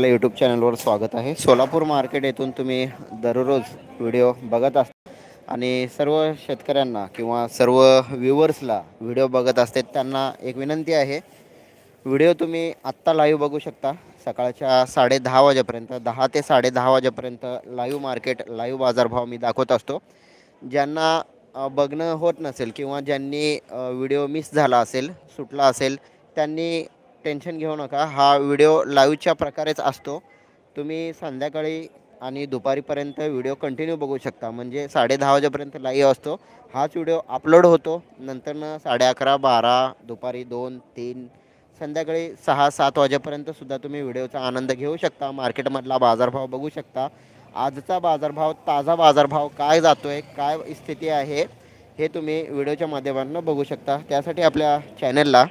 आपल्या यूट्यूब चॅनलवर स्वागत आहे. सोलापूर मार्केट येथून तुम्ही दररोज व्हिडिओ बघत असता आणि सर्व शेतकऱ्यांना किंवा सर्व व्ह्युअर्सला व्हिडिओ बघत असते त्यांना एक विनंती आहे. व्हिडिओ तुम्ही आत्ता लाईव्ह बघू शकता. सकाळच्या साडे दहा वाजेपर्यंत दहा ते साडे दहा वाजेपर्यंत लाईव्ह मार्केट लाईव्ह बाजारभाव मी दाखवत असतो. ज्यांना बघणं होत नसेल किंवा ज्यांनी व्हिडिओ मिस झाला असेल सुटला असेल त्यांनी टेन्शन घेऊ नका. हा व्हिडिओ लाईव्हच्या प्रकारेच असतो. तुम्ही संध्याकाळी आणि दुपारीपर्यंत व्हिडिओ कंटिन्यू बघू शकता. म्हणजे साडे दहा वाजेपर्यंत लाईव्ह असतो. हाच व्हिडिओ अपलोड होतो. नंतरनं साडे अकरा बारा दुपारी दोन तीन संध्याकाळी सहा सात वाजेपर्यंत सुद्धा तुम्ही व्हिडिओचा आनंद घेऊ शकता. मार्केटमधला बाजारभाव बघू शकता. आजचा बाजारभाव ताजा बाजारभाव काय जातो आहे काय स्थिती आहे हे तुम्ही व्हिडिओच्या माध्यमातून बघू शकता. त्यासाठी आपल्या चॅनलला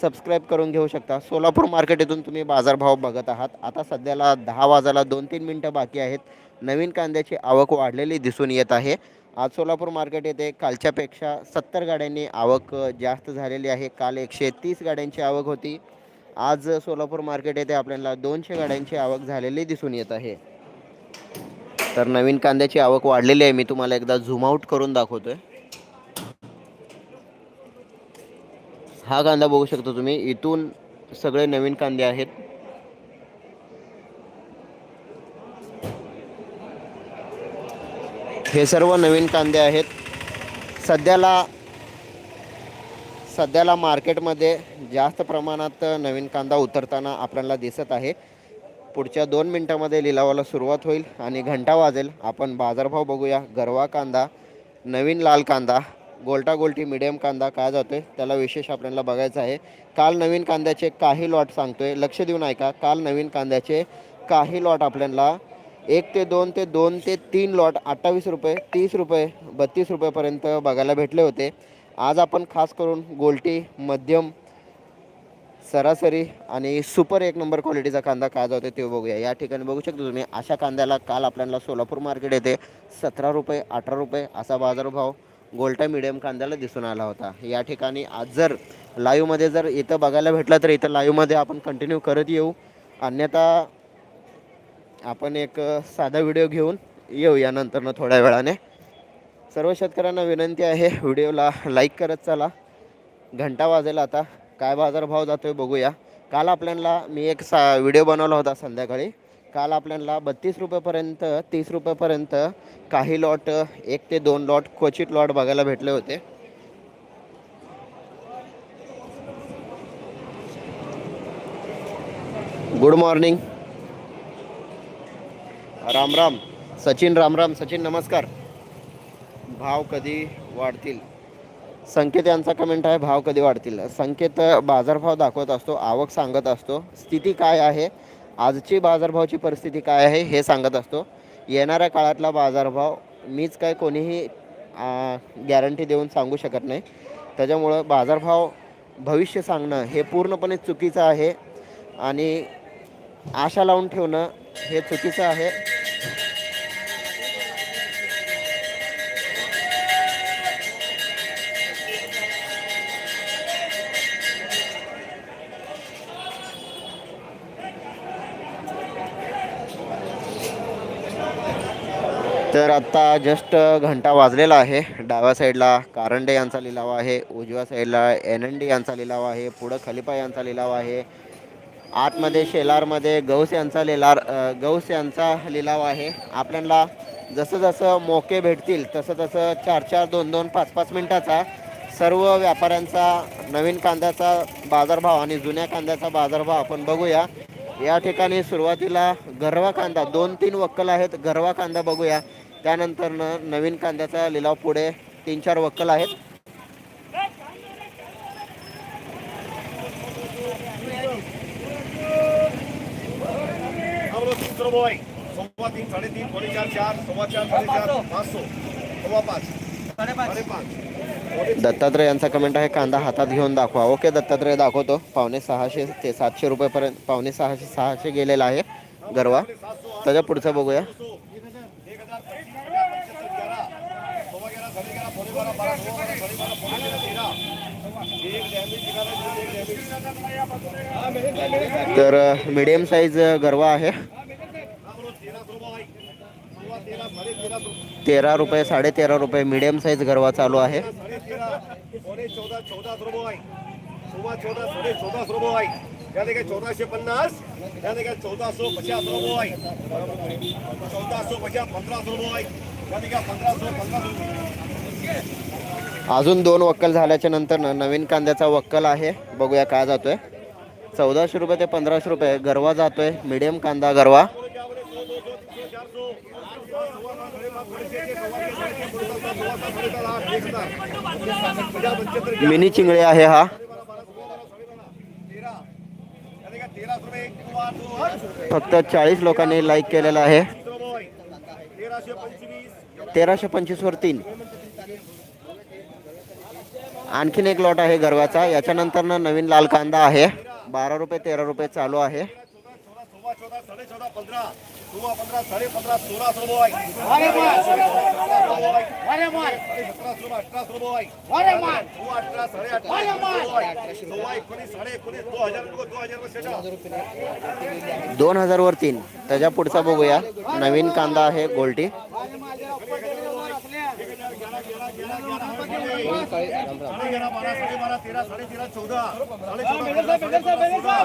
सबस्क्राईब करून घेऊ शकता. सोलापूर मार्केट येथून तुम्ही बाजारभाव बघत आहात. आता सध्याला दहा वाजायला दोन तीन मिनटं बाकी आहेत. नवीन कांद्याची आवक वाढलेली दिसून येत आहे. आज सोलापूर मार्केट येथे कालच्यापेक्षा सत्तर गाड्यांनी आवक जास्त झालेली आहे. काल एकशे तीस गाड्यांची आवक होती. आज सोलापूर मार्केट येथे आपल्याला दोनशे गाड्यांची आवक झालेली दिसून येत आहे. तर नवीन कांद्याची आवक वाढलेली आहे. मी तुम्हाला एकदा झूम आऊट करून आहे हा कांदा बघू शकता तुम्ही. इथून सगळे नवीन कांदे आहेत. हे सर्व नवीन कांदे आहेत. सध्याला सध्याला मार्केटमध्ये जास्त प्रमाणात नवीन कांदा उतरताना आपल्याला दिसत आहे. पुढच्या दोन मिनटामध्ये लिलावाला सुरुवात होईल आणि घंटा वाजेल. आपण बाजारभाव बघूया. गरवा कांदा नवीन लाल कांदा. गोल्टा गोल्टी मिडियम कांदा काय जातोय त्याला विशेष आपल्याला बघायचं आहे. काल नवीन कांद्याचे काही लॉट सांगतोय. लक्ष देऊन ऐका काल नवीन कांद्याचे काही लॉट आपल्याला एक ते दोन ते दोन ते तीन लॉट अठ्ठावीस रुपये तीस रुपये बत्तीस रुपयेपर्यंत बघायला भेटले होते. आज आपण खास करून गोल्टी मध्यम सरासरी आणि सुपर एक नंबर क्वालिटीचा कांदा काय जातो ते बघूया. या ठिकाणी बघू शकतो तुम्ही अशा कांद्याला काल आपल्याला सोलापूर मार्केट येथे सतरा रुपये अठरा रुपये असा बाजारभाव गोल्टा मिडियम कांद्याला दिसून आला होता. या ठिकाणी आज जर लाईव्हमध्ये जर इथं बघायला भेटला तर इथं लाईव्हमध्ये आपण कंटिन्यू करत येऊ. अन्यथा आपण एक साधा व्हिडिओ घेऊन येऊ यानंतरनं थोड्या वेळाने. सर्व शेतकऱ्यांना विनंती आहे व्हिडिओला लाईक करत चला. घंटा वाजेल आता. काय बाजारभाव जातोय बघूया. काल आपल्याला मी एक सा व्हिडिओ बनवला होता संध्याकाळी. काल आपल्याला बत्तीस रुपयेपर्यंत तीस रुपयेपर्यंत काही लॉट एक ते दोन लॉट क्वचित लॉट बघायला भेटले होते. Good morning Ram Ram. Sachin Ram Ram. Sachin नमस्कार. भाव कधी वाढतील? संकेत यांचा कमेंट आहे भाव कधी वाढतील? संकेत बाजारभाव दाखवत असतो आवक सांगत असतो. स्थिती काय आहे? आजची बाजारभावाची परिस्थिती काय आहे हे सांगत असतो. येणाऱ्या काळातला बाजारभाव मीच काय कोणीही गॅरंटी देऊन सांगू शकत नाही. त्याच्यामुळं बाजारभाव भविष्य सांगणं हे पूर्णपणे चुकीचं आहे. आणि आशा लावून ठेवणं हे चुकीचं आहे. तर आत्ता जस्ट घंटा वाजलेला आहे. डाव्या साईडला कारंडे यांचा लिलाव आहे. उजव्या साईडला एन एन डी यांचा लिलाव आहे. पुढं खलिपा यांचा लिलाव आहे. आतमध्ये शेलारमध्ये गौस यांचा लिलार गौस यांचा लिलाव आहे. आपल्याला जसं जसं मोके भेटतील तसं तसं चार चार दोन दोन पाच पाच मिनटाचा सर्व व्यापाऱ्यांचा नवीन कांद्याचा बाजारभाव आणि जुन्या कांद्याचा बाजारभाव आपण बघूया. या ठिकाणी सुरुवातीला गरवा कांदा दोन तीन वक्कल आहेत. गरवा कांदा बघूया. त्यानंतर नवीन कांद्याचा लिलाव पुढे तीन चार वक्कल आहेत सव्वा तीन चार चार सव्वा चार पाँच सौ सव्वा पाँच दत्तात्रय यांचा कमेंट आहे कांदा हातात घेऊन दाखवा ओके दत्तात्रय दाखवतो पावणे सहाशे ते सातशे रुपयेपर्यंत पावणे सहाशे सहाशे गेलेला आहे गरवा त्याच्या पुढचं बघूया तर मीडियम साईज गरवा आहे. तेरा रुपये साडे तेरा रुपये मीडियम साईज गरवा चालू आहे. चौदाशे पन्नास चौदाशे पचास रुपये चौदाशे पचास पंधरा रुपये पंधरा अजून दोन वक्कल झाल्याच्यानंतर नवीन कांद्याचा वक्कल आहे. बघूया काय जातोय. चौदाशे रुपये ते पंधराशे रुपये. गरवा जातोय. मीडियम कांदा गरवा. मिनी चिंगळे आहे हा. फक्त चाळीस लोकांनी लाईक केलेला आहे. तेराशे तेराशे पंचवीस वर तीन. आणखीन एक लॉट आहे गरवाचा. याच्यानंतर ना नवीन लाल कांदा आहे. बारा रुपये तेरा रुपये चालू आहे. दोन हजार वर तीन. त्याच्या पुढचा बघूया. नवीन कांदा आहे गोल्टी. साडे ग्यारह बारह साडे बारह तेरह साडे तेरह चौदह साडे चौदह पंद्रह साडे पंद्रह सोलह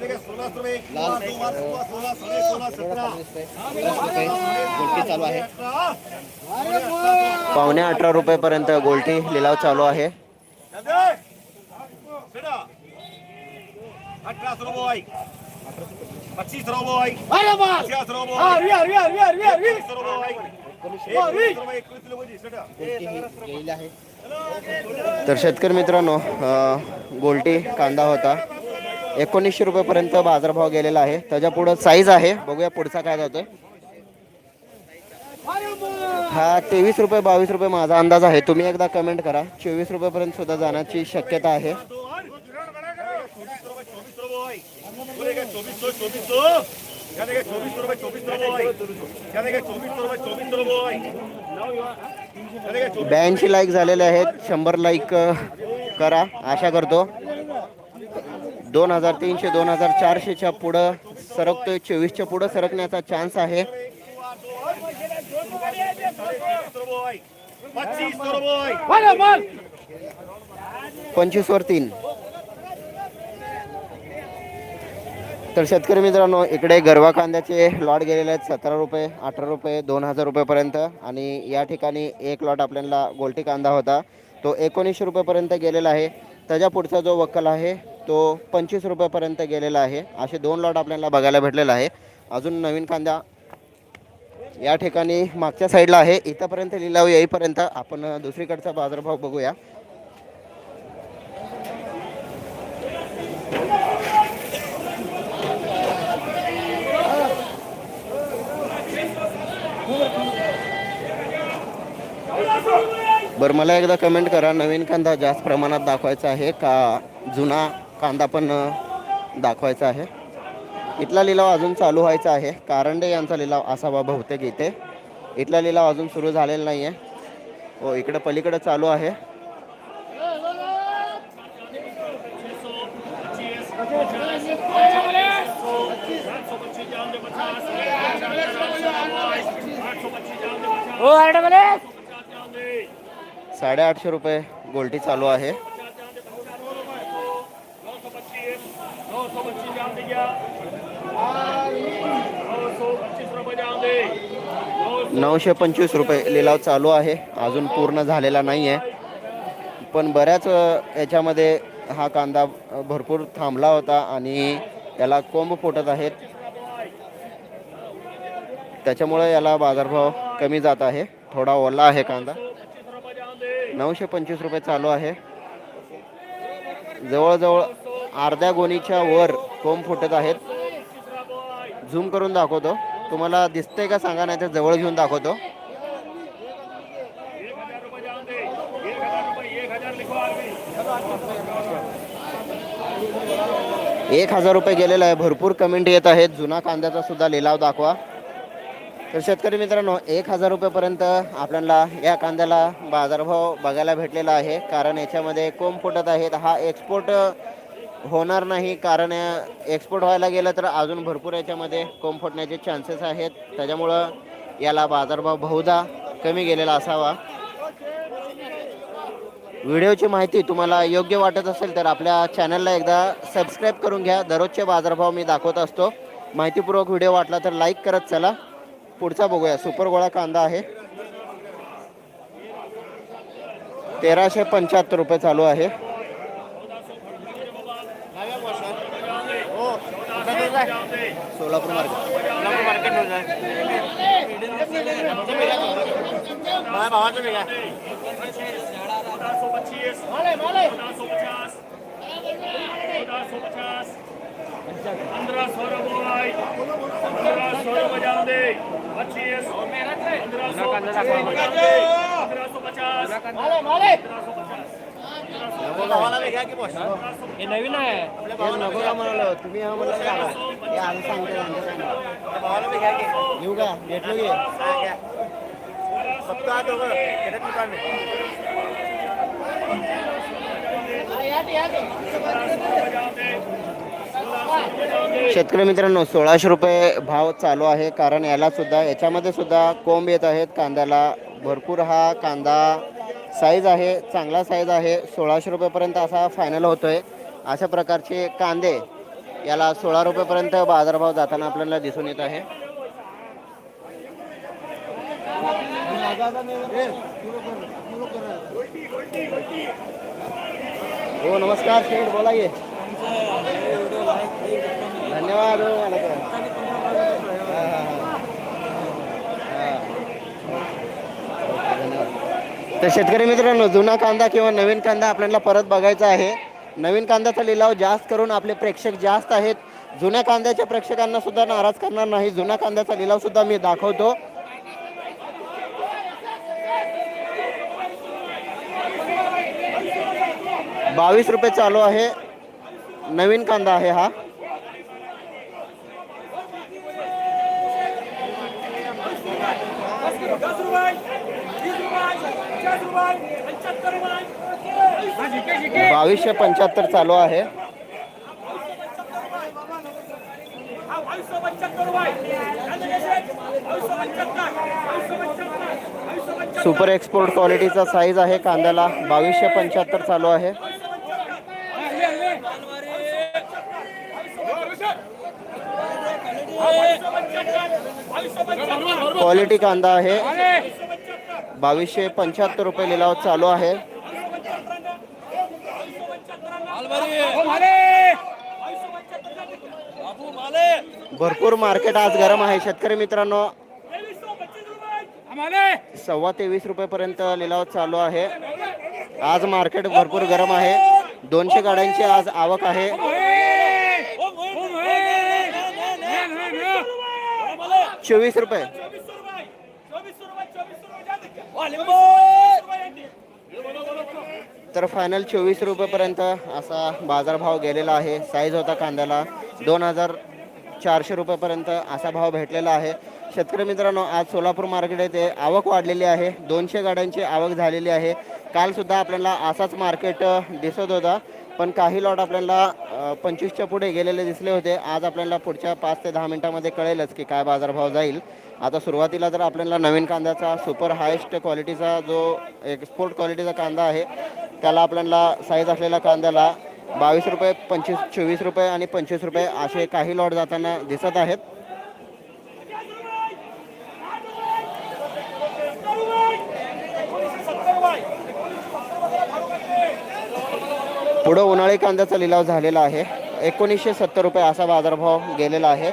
देखिए सोलह रुपये लाल दो बार सोलह सोलह साडे सोलह सत्रह चालू आहे पावणे अठरा रुपये पर्यंत गोल्टी लिलाव चालू आहे. अठरा रुपये पच्चीस रुपये पचास रुपये वीस रुपये एकवीस रुपये एकवीस रुपये सेटा तर शेतकरी मित्रांनो गोलटी गोल्टी कांदा होता. एकोणीसशे रुपयेपर्यंत बाजारभाव गेलेला आहे. त्याच्या पुढं साईज आहे. बघूया पुढचा काय जातोय. हा तेवीस रुपये बावीस रुपये माझा अंदाज आहे. तुम्ही एकदा कमेंट करा. चोवीस रुपयेपर्यंत सुद्धा जाण्याची शक्यता आहे. रुपये सौ चौबीस रुपये चौबीस ब्याऐंशी लाईक झालेले आहेत शंभर लाईक करा आशा करतो. दोन हजार तीनशे दोन हजार चारशेच्या पुढं सरकतोय चोवीसच्या पुढं सरकण्याचा चान्स आहे. पंचवीस वर तीन. तर शेतकरी मित्रांनो इकडे गरवा कांद्याचे लॉट गेलेले आहेत सतरा रुपये अठरा रुपये दोन हजार रुपयेपर्यंत. आणि या ठिकाणी एक लॉट आपल्याला गोल्टी कांदा होता. तो एकोणीसशे रुपयेपर्यंत गेलेला आहे. त्याच्या पुढचा जो वक्कल आहे तो पंचवीस रुपयेपर्यंत गेलेला आहे. असे दोन लॉट आपल्याला बघायला भेटलेला आहे. अजून नवीन कांदा या ठिकाणी मागच्या साईडला आहे. इथंपर्यंत लिलाव येईपर्यंत आपण दुसरीकडचा बाजारभाव बघूया. बरं मला एकदा कमेंट करा. नवीन कांदा जास्त प्रमाणात दाखवायचा आहे का? जुना कांदा पण दाखवायचा आहे. इथला लिलाव अजून चालू व्हायचा आहे. कारंडे यांचा लिलाव असावा बहुतेक इथे. इथला लिलाव अजून सुरू झालेला नाही हो, आहे हो इकडे पलीकडे चालू आहे. साडेआठशे रुपये गोल्टी चालू आहे. नऊशे पंचवीस रुपये लिलाव चालू आहे. अजून पूर्ण झालेला नाही आहे पण बऱ्याच याच्यामध्ये हा कांदा भरपूर थांबला होता आणि याला कोंब फुटत आहेत. त्याच्यामुळे याला बाजारभाव कमी जात आहे. थोडा ओला आहे कांदा. नऊशे पंचवीस रुपये चालू आहे. जवळजवळ अर्ध्या गोणीच्या वर कोंब फुटत आहेत. झूम करून दाखवतो. तुम्हाला दिसतंय का सांगा नाही तर जवळ घेऊन दाखवतो. एक हजार रुपये गेलेला आहे. भरपूर कमेंट येत आहेत. जुना कांद्याचा सुद्धा लिलाव दाखवा. तर शेतकरी मित्रांनो एक हजार रुपयेपर्यंत आपल्याला या कांद्याला बाजारभाव बघायला भेटलेला आहे. कारण याच्यामध्ये कोंब फुटत आहेत. हा एक्सपोर्ट होणार नाही. कारण एक्सपोर्ट व्हायला गेलं तर अजून भरपूर याच्यामध्ये कोंब फुटण्याचे चान्सेस आहेत. त्याच्यामुळं याला बाजारभाव बहुधा कमी गेलेला असावा. व्हिडिओची माहिती तुम्हाला योग्य वाटत असेल तर आपल्या चॅनलला एकदा सबस्क्राईब करून घ्या. दररोजचे बाजारभाव मी दाखवत असतो. माहितीपूर्वक व्हिडिओ वाटला तर लाईक करत चला. पुढचा बघूया. सुपर गोळा कांदा आहे. तेराशे पंच्याहत्तर रुपये चालू आहे. सोलापूर मार्केट. पंद्रह सौ रुपये पंद्रह सौ जान दे पच्चीस पंद्रह सौ पंद्रह सौ पचास पंद्रह सौ पचास हे नवीन आहे नको का म्हणालो तुम्ही हा म्हणलं का? हे आधी सांगते सांगते. येऊ का भेटलो की शेतकरी मित्रांनो सोळाशे रुपये भाव चालू आहे. कारण याला सुद्धा याच्यामध्ये सुद्धा कोंब येत आहेत. कांद्याला भरपूर हा कांदा साईज आहे चांगला साईज आहे. सोळाशे रुपयेपर्यंत असा फायनल होतो आहे अशा प्रकारचे कांदे याला सोळा रुपयेपर्यंत बाजारभाव जाताना आपल्याला दिसून येत आहे. हो नमस्कार शेठ बोला ये धन्यवाद हो मला तर. तर शेतकरी मित्रांनो जुना कांदा किंवा नवीन कांदा आपल्याला परत बघायचा आहे. नवीन कांद्याचा लिलाव जास्त करून आपले प्रेक्षक जास्त आहेत. जुन्या कांद्याच्या प्रेक्षकांना सुद्धा नाराज करणार नाही. जुन्या कांद्याचा लिलाव सुद्धा मी दाखवतो. बावीस रुपये चालू आहे. नवीन कांदा आहे हा. बावीसशे पंच्याहत्तर चालू आहे. सुपर एक्सपोर्ट क्वालिटीचा साईज आहे कांद्याला. बावीसशे पंच्याहत्तर चालू आहे. क्वालिटी कांदा आहे. बावीसशे पंच्याहत्तर रुपये लिलाव चालू आहे. भरपूर मार्केट आज गरम आहे. शेतकरी मित्रांनो सव्वा तेवीस रुपयेपर्यंत लिलाव चालू आहे. आज मार्केट भरपूर गरम आहे. दोनशे गाड्यांची आज आवक आहे. चोवीस रुपये. तर फायनल चोवीस रुपयेपर्यंत असा बाजारभाव गेलेला आहे. साईज होता कांद्याला दोन हजार चारशे रुपयेपर्यंत असा भाव भेटलेला आहे. शेतकरी मित्रांनो आज सोलापूर मार्केट येथे आवक वाढलेली आहे. दोनशे गाड्यांची आवक झालेली आहे. कालसुद्धा आपल्याला असाच मार्केट दिसत होता. पण काही लॉट आपल्याला पंचवीसच्या पुढे गेलेले दिसले होते. आज आपल्याला पुढच्या पाच ते दहा मिनिटामध्ये कळेलच की काय बाजारभाव जाईल. आता सुरुवातीला तर आपल्याला नवीन कांद्याचा सुपर हायेस्ट क्वालिटीचा जो एक्सपोर्ट क्वालिटीचा कांदा आहे त्याला आपल्याला साईज असलेल्या कांद्याला बावीस रुपये पंचवीस चोवीस रुपये आणि पंचवीस रुपये असे काही लॉट जाताना दिसत आहेत. पुढं उन्हाळी कांद्याचा लिलाव झालेला आहे. एकोणीसशे सत्तर रुपये असा बाजारभाव गेलेला आहे.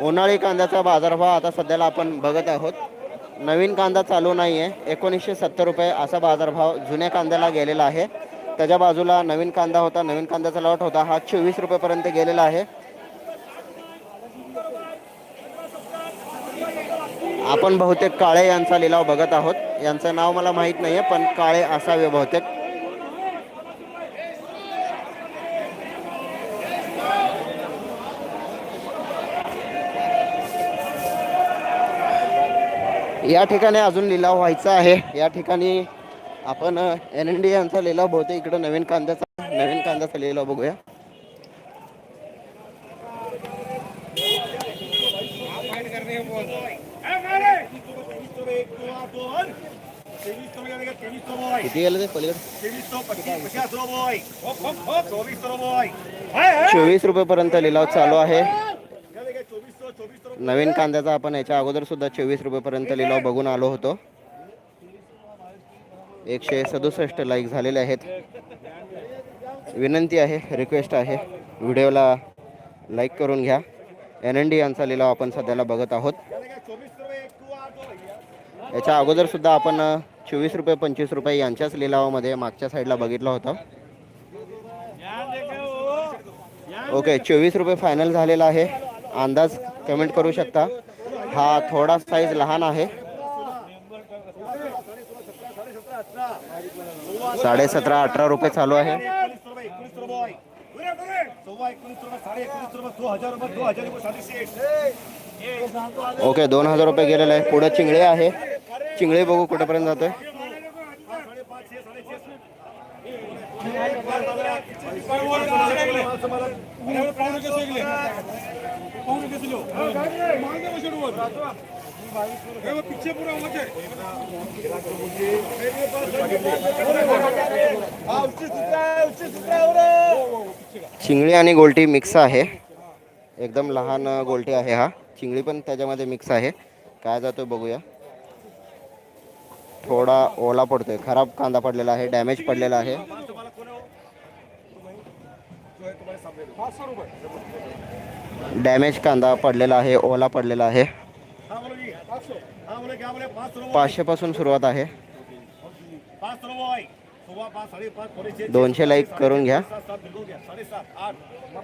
उन्हाळी कांद्याचा बाजारभाव आता सध्याला आपण बघत आहोत. नवीन कांदा चालू नाही आहे एकोणीसशे सत्तर रुपये असा बाजारभाव जुन्या कांद्याला गेलेला आहे. त्याच्या बाजूला नवीन कांदा होता. नवीन कांद्याचा लॉट होता. हा चोवीस रुपयेपर्यंत गेलेला आहे. आपण बहुतेक काळे यांचा लिलाव बघत आहोत. यांचं नाव मला माहीत नाही आहे पण काळे असावे बहुतेक. या ठिकाणी अजून लिलाव व्हायचा आहे. या ठिकाणी आपण एन एन डी यांचा लिलाव बहुतेक इकडं नवीन कांद्याचा नवीन कांद्याचा लिलाव बघूया. किती गेलं ते पलीकडे? चोवीस रुपयेपर्यंत लिलाव चालू आहे. नवीन कांद्याचा आपण याच्या अगोदर सुद्धा चोवीस रुपयेपर्यंत लिलाव बघून आलो होतो. एकशे सदुसष्ट लाईक झालेले आहेत. विनंती आहे रिक्वेस्ट आहे. व्हिडिओला लाईक करून घ्या. एन एन डी यांचा लिलाव आपण सध्याला बघत आहोत. याच्या अगोदर सुद्धा आपण चोवीस रुपये पंचवीस रुपये यांच्याच लिलावामध्ये मागच्या साईडला बघितलं होतं. ओके चोवीस रुपये फायनल झालेला आहे. अंदाज कमेंट करू शकता. हा थोडा साईज लहान आहे. साडे सतरा अठरा रुपये चालू आहे. ओके दोन हजार रुपये गेलेले आहे. पुढे चिंगळे आहे. चिंगळे बघू कुठेपर्यंत जातोय. चिंगळी आणि गोलटी मिक्स आहे. एकदम लहान गोलटी आहे हा. चिंगळी पण त्याच्यामध्ये मिक्स आहे. काय जातोय बघूया. थोडा ओला पडतोय. खराब कांदा पडलेला आहे डॅमेज पडलेला आहे. डॅमेज कांदा पडलेला आहे ओला पडलेला आहे पाचशे पासून सुरुवात आहे दोनशे लाईक करून घ्या साडेसात आठ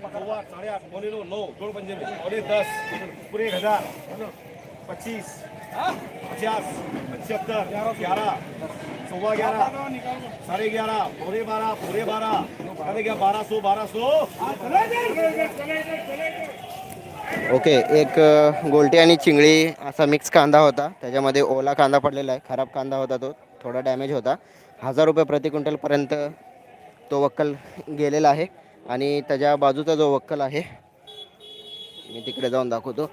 सव्वा साडेआठ पावणे नऊ नऊ दोन पंजाबी पावणे दस पुरे एक हजार पच्चीस पचास पंच्याहत्तर ग्यारह सव्वा ग्यारह साढ़े ग्यारह पौने बारह पूरे बारह साढ़े ग्यारह बारह सौ बारह सौ ओके एक गोलटी आणि चिंगळी असा मिक्स कांदा होता. त्याच्यामध्ये ओला कांदा पडलेला आहे. खराब कांदा होता तो. थोडा डॅमेज होता. हजार रुपये प्रति क्विंटलपर्यंत तो वक्कल गेलेला आहे. आणि त्याच्या बाजूचा जो वक्कल आहे मी तिकडे जाऊन दाखवतो.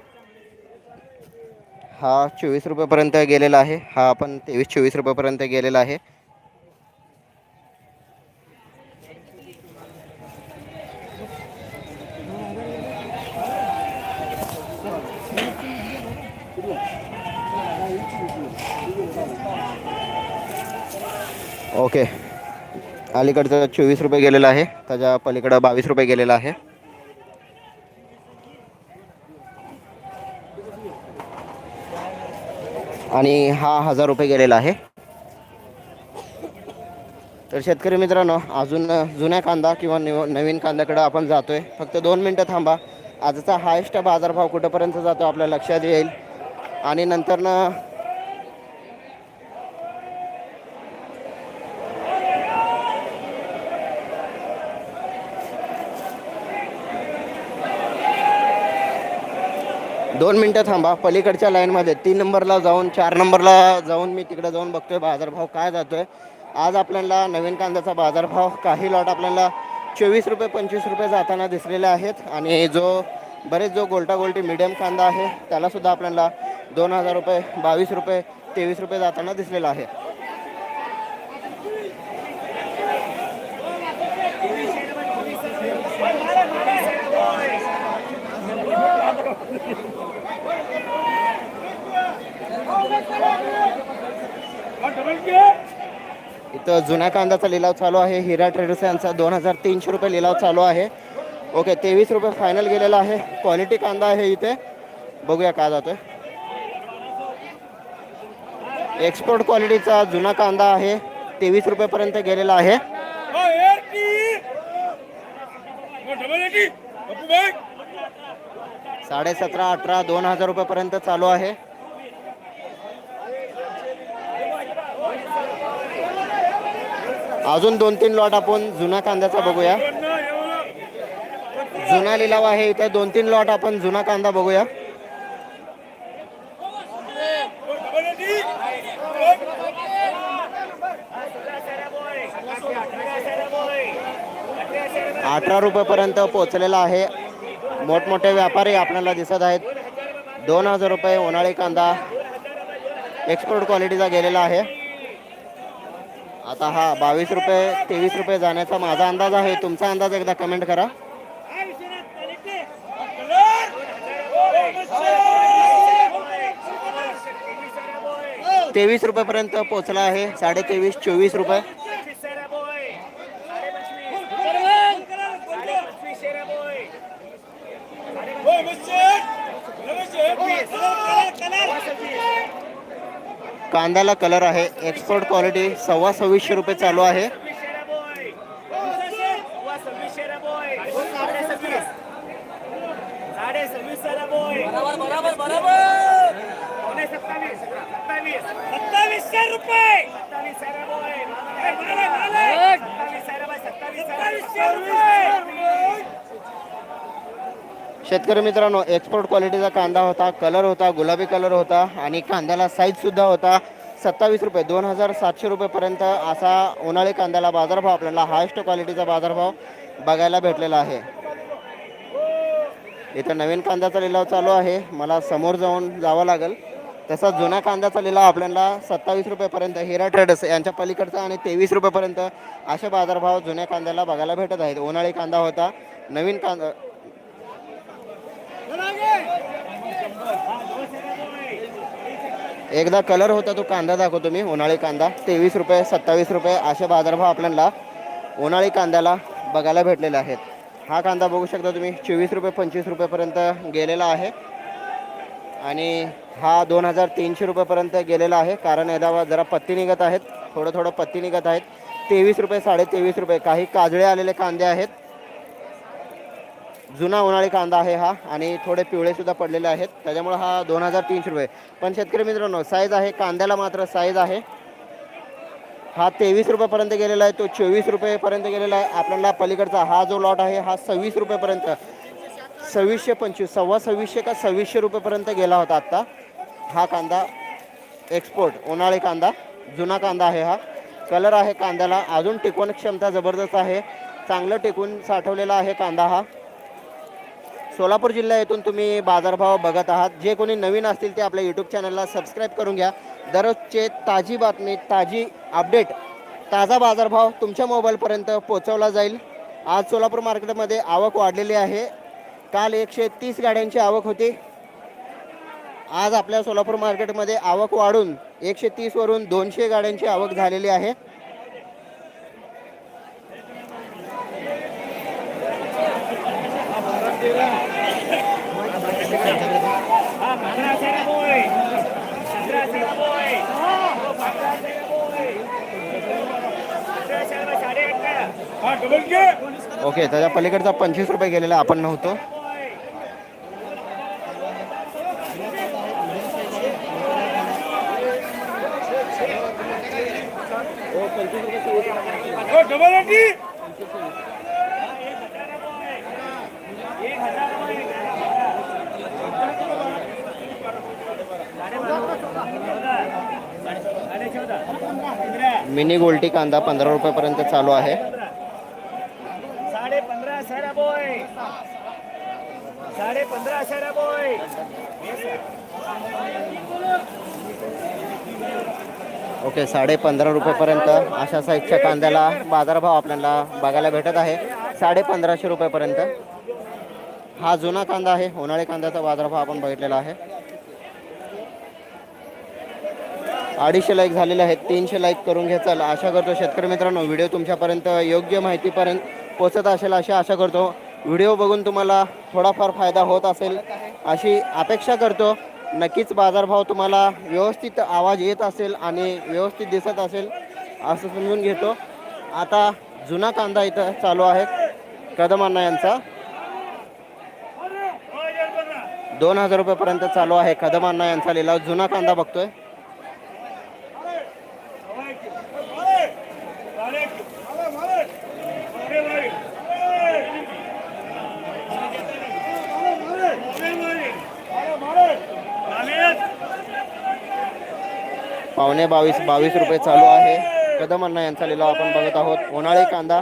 हा चोवीस रुपयेपर्यंत गेलेला आहे. हा आपण तेवीस चोवीस रुपयेपर्यंत गेलेला आहे. ओके. अलीकडचं चोवीस रुपये गेलेलं आहे. त्याच्या पलीकडं बावीस रुपये गेलेलं आहे. आणि हा हजार रुपये गेलेला आहे. तर शेतकरी मित्रांनो अजून जुन्या कांदा किंवा नवीन कांद्याकडं आपण जातोय. फक्त दोन मिनटं थांबा. आजचा हायस्ट बाजारभाव कुठंपर्यंत जातो आपल्या लक्षात येईल. आणि नंतरनं दोन मिनटं थांबा. पलीकडच्या लाईनमध्ये तीन नंबरला जाऊन चार नंबरला जाऊन मी तिकडे जाऊन बघतोय बाजारभाव काय जातोय. आज आपल्याला नवीन कांद्याचा बाजारभाव काही लॉट आपल्याला चोवीस रुपये पंचवीस रुपये जाताना दिसलेले आहेत. आणि जो बरेच जो गोलटा गोलटी मिडियम कांदा आहे त्यालासुद्धा आपल्याला दोन हजार रुपये बावीस रुपये तेवीस रुपये जाताना दिसलेला आहे. इथं जुन्या कांद्याचा लिलाव चालू आहे. हिरा ट्रेडर्स यांचा दोन हजार तीनशे रुपये लिलाव चालू आहे. ओके तेवीस रुपये फायनल गेलेला आहे. क्वालिटी कांदा आहे इथे. बघूया काय जातोय. एक्सपोर्ट क्वालिटीचा जुना कांदा आहे. तेवीस रुपयेपर्यंत गेलेला आहे. साडेसतरा अठरा दोन हजार रुपयापर्यंत चालू आहे. अजून दोन तीन लॉट आपण जुना कांद्याचा बघूया. जुना लिलाव आहे इथे. दोन तीन लॉट आपण जुना कांदा बघूया. अठरा रुपयापर्यंत पोहोचलेला आहे. मोठमोठे व्यापारी आपल्याला दिसत आहेत. दोन हजार रुपये उन्हाळी कांदा एक्सपोर्ट क्वालिटीचा गेलेला आहे. आता हा बावीस रुपये तेवीस रुपये जाण्याचा माझा अंदाज आहे. तुमचा अंदाज एकदा कमेंट करा. तेवीस रुपयेपर्यंत पोचला आहे. साडे तेवीस चोवीस रुपये. कांद्याला कलर आहे. एक्सपोर्ट क्वालिटी सव्वा सव्वीसशे रुपये चालू आहे. रुपये. शेतकरी मित्रांनो एक्सपोर्ट क्वालिटीचा कांदा होता कलर होता गुलाबी कलर होता आणि कांद्याला साईजसुद्धा होता. सत्तावीस रुपये दोन हजार सातशे रुपयेपर्यंत असा उन्हाळी कांद्याला बाजारभाव आपल्याला हायस्ट क्वालिटीचा बाजारभाव बघायला भेटलेला आहे. इथं नवीन कांद्याचा लिलाव चालू आहे. मला समोर जाऊन जावं लागेल. तसा जुन्या कांद्याचा लिलाव आपल्याला सत्तावीस रुपयेपर्यंत हिरा ट्रेडर्स यांच्या पलीकडचा आणि तेवीस रुपयेपर्यंत असे बाजारभाव जुन्या कांद्याला बघायला भेटत आहेत. उन्हाळी कांदा होता नवीन कांदा एकदा कलर होता तो कांदा दाखवतो मी उन्हाळी कांदा. तेवीस रुपये सत्तावीस रुपये असे बाजारभाव आपल्याला उन्हाळी कांद्याला बघायला भेटलेले आहेत. हा कांदा बघू शकता तुम्ही चोवीस रुपये पंचवीस रुपयेपर्यंत गेलेला आहे. आणि हा दोन हजार तीनशे रुपयेपर्यंत गेलेला आहे कारण याला जरा पत्ती निघत आहेत थोडं थोडं पत्ती निघत आहेत. तेवीस रुपये साडे तेवीस रुपये काही काजळे आलेले कांदे आहेत. जुना उन्हाळी कांदा आहे हा आणि थोडे पिवळेसुद्धा पडलेले आहेत. त्याच्यामुळे हा दोन हजार तीनशे रुपये. पण शेतकरी मित्रांनो साईज आहे कांद्याला मात्र साईज आहे. हा तेवीस रुपयेपर्यंत गेलेला आहे तो चोवीस रुपयेपर्यंत गेलेला आहे. आपल्याला पलीकडचा हा जो लॉट आहे हा सव्वीस रुपयेपर्यंत सव्वीसशे पंचवीस सव्वा सव्वीसशे का सव्वीसशे रुपयेपर्यंत गेला होता आत्ता. हा कांदा एक्सपोर्ट उन्हाळी कांदा जुना कांदा आहे हा. कलर आहे कांद्याला. अजून टिकवण क्षमता जबरदस्त आहे. चांगलं टिकून साठवलेला आहे कांदा हा. सोलापूर जिल्हा येथून तुम्ही बाजारभाव बघत आहात. जे कोणी नवीन असतील ते आपल्या यूट्यूब चॅनलला सबस्क्राईब करून घ्या. दररोजचे ताजी बातमी ताजी अपडेट ताजा बाजारभाव तुमच्या मोबाईलपर्यंत पोहोचवला जाईल. आज सोलापूर मार्केटमध्ये आवक वाढलेली आहे. काल एकशे तीस गाड्यांची आवक होती. आज आपल्या सोलापूर मार्केटमध्ये आवक वाढून एकशे तीसवरून दोनशे गाड्यांची आवक झालेली आहे. ओके त्याच्या पलीकडचा पंचवीस रुपये गेलेला आपण नव्हतो. मिनी गोल्टी कांदा पंधरा रुपयापर्यंत चालू आहे. ओके साडे पंधरा रुपयेपर्यंत अशा साईजच्या कांद्याला बाजारभाव आपल्याला बघायला भेटत आहे. साडे पंधराशे रुपयेपर्यंत. हा जुना कांदा आहे उन्हाळी कांद्याचा बाजारभाव आपण बघितलेला आहे. अडीचशे लाईक झालेले आहेत तीनशे लाईक करून घ्याचाल आशा करतो शेतकरी मित्रांनो व्हिडिओ तुमच्यापर्यंत योग्य माहितीपर्यंत पोचत असेल अशी आशा करतो. व्हिडिओ बघून तुम्हाला थोडाफार फायदा होत असेल अशी अपेक्षा करतो. नक्कीच बाजारभाव तुम्हाला व्यवस्थित आवाज येत असेल आणि व्यवस्थित दिसत असेल असं समजून घेतो. आता जुना कांदा इथं चालू आहे कदम यांचा. दोन हजार रुपयेपर्यंत चालू आहे कदम यांचा लिलाव. जुना कांदा बघतोय. पावणे बावीस बावीस रुपये चालू आहे. कदम अण्णा यांचा लिलाव आपण बघत आहोत. उन्हाळी कांदा.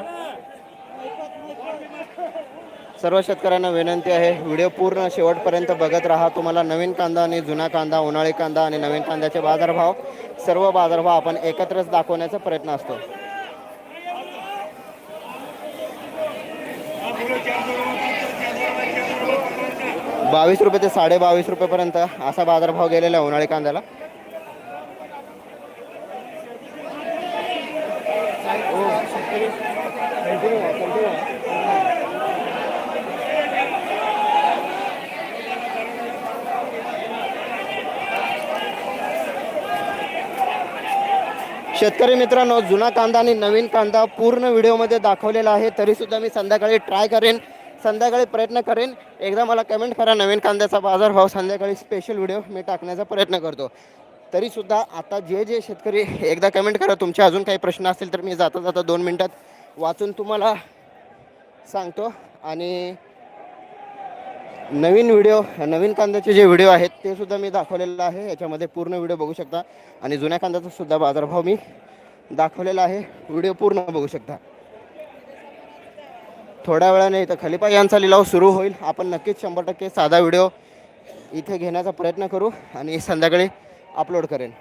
सर्व शेतकऱ्यांना विनंती आहे व्हिडिओ पूर्ण शेवटपर्यंत बघत राहा. तुम्हाला नवीन कांदा आणि जुना कांदा उन्हाळी कांदा आणि नवीन कांद्याचे बाजारभाव सर्व बाजारभाव आपण एकत्रच दाखवण्याचा प्रयत्न असतो. बावीस रुपये ते साडे बावीस रुपयेपर्यंत असा बाजारभाव गेलेला आहे उन्हाळी कांद्याला. शेतकरी मित्रांनो जुना कांदा आणि नवीन कांदा पूर्ण व्हिडिओमध्ये दाखवलेला आहे. तरीसुद्धा मी संध्याकाळी ट्राय करेन. संध्याकाळी प्रयत्न करेन. एकदा मला कमेंट करा नवीन कांद्याचा बाजारभाव संध्याकाळी स्पेशल व्हिडिओ मी टाकण्याचा प्रयत्न करतो. तरीसुद्धा आता जे जे शेतकरी एकदा कमेंट करा. तुमचे अजून काही प्रश्न असतील तर मी जाता जाता दोन मिनटात वाचून तुम्हाला सांगतो. आणि नवीन व्हिडिओ नवीन कांद्याचे जे व्हिडिओ आहेत ते सुद्धा मी दाखवलेलं आहे. याच्यामध्ये पूर्ण व्हिडिओ बघू शकता. आणि जुन्या कांद्याचा सुद्धा बाजारभाव मी दाखवलेला आहे. व्हिडिओ पूर्ण बघू शकता. थोड्या वेळाने इथं खलिपा यांचा लिलाव सुरू होईल. आपण नक्कीच शंभर टक्के साधा व्हिडिओ इथे घेण्याचा प्रयत्न करू आणि संध्याकाळी अपलोड करेन.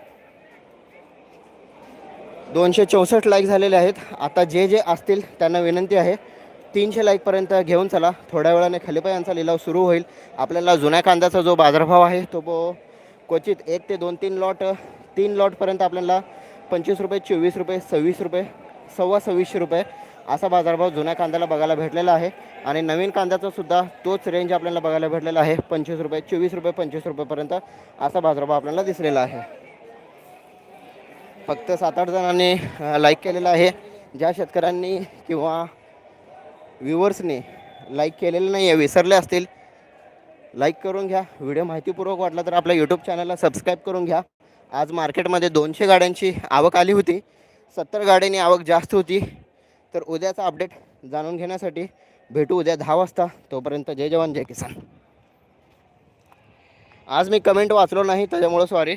दोनशे चौसष्ट लाईक झालेले आहेत. आता जे जे असतील त्यांना विनंती आहे. तीनशे लाईकपर्यंत घेऊन चला. थोड्या वेळाने खलिपा यांचा लिलाव सुरू होईल. आपल्याला जुन्या कांद्याचा जो बाजारभाव आहे तो बो- क्वचित एक ते दोन तीन लॉट तीन लॉटपर्यंत आपल्याला पंचवीस रुपये चोवीस रुपये सव्वीस रुपये सव्वा सव्वीसशे रुपये असा बाजारभाव जुन्या कांद्याला बघायला भेटलेला आहे. आणि नवीन कांद्याचा सुद्धा तोच रेंज आपल्याला बघायला भेटलेला आहे. पंचवीस रुपये चोवीस रुपये पंचवीस रुपयेपर्यंत असा बाजारभाव आपल्याला दिसलेला आहे. फक्त सात आठ जणांनी लाईक केलेला आहे. ज्या शेतकऱ्यांनी किंवा व्ह्युअर्सने लाईक केलेलं नाही आहे विसरले असतील लाईक करून घ्या. व्हिडिओ माहितीपूर्वक वाटला तर आपल्या यूट्यूब चॅनलला सबस्क्राईब करून घ्या. आज मार्केटमध्ये दोनशे गाड्यांची आवक आली होती. सत्तर गाड्यांनी आवक जास्त होती. तर उद्याचा अपडेट जाणून घेण्यासाठी भेटू उद्या दहा वाजता. तोपर्यंत जय जवान जय किसान. आज मी कमेंट वाचलो नाही त्याच्यामुळं सॉरी